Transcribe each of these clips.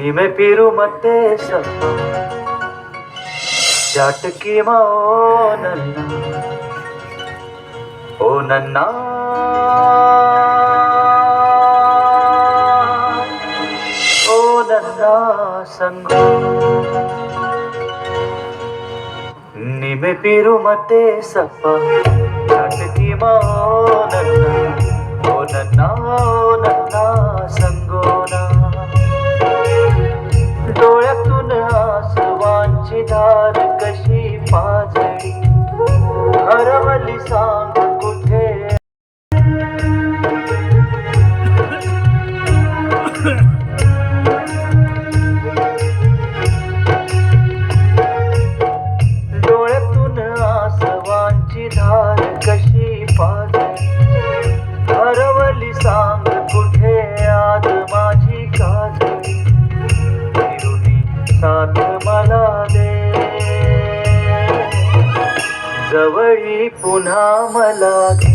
ನಿಮೆ ಪಿರು ಮತ್ತೆ ಸಪ್ಪ ಜಾಟಕಿ ನನ್ನ ಓ ನನ್ನ ಓ ನನ್ನ ಸಂಗ ನಿಮೆ ಪಿರು ಮತ್ತೆ ಸಪ್ಪ ಜಾಟಕಿ ನನ್ನ ಓ ನನ್ನ ಓ ನನ್ನ ಸಂಗೋನ সাজেদার मला दे जवळी पुन्हा मला दे.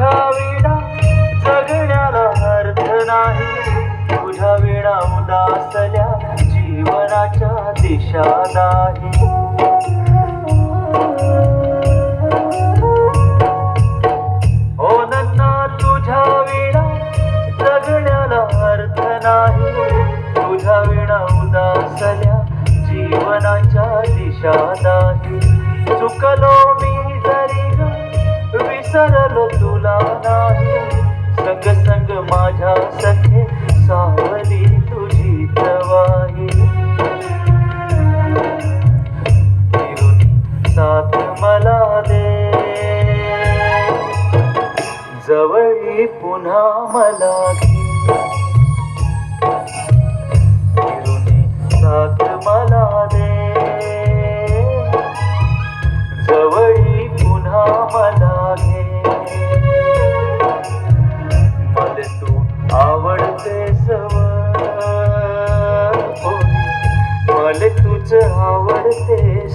तुझ्या विणा जगण्याला अर्थ नाही. तुझ्या विणा उदासल्या जीवनाच्या दिशा नाही. ओ नन्ना तुझ्या विणा जगण्याला अर्थ नाही. तुझ्या विणा उदासल्या जीवनाच्या दिशा नाही. चुकलो विसरलो तुला नाही. संग संग माझ्या सखे सावली तुझी तवाही साथ मला दे. जवळी पुन्हा मला घे. साथ मला मला आवडते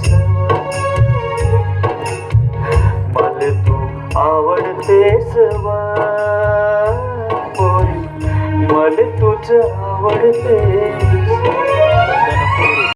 मला तू आवडते सव मला तुझ आवडते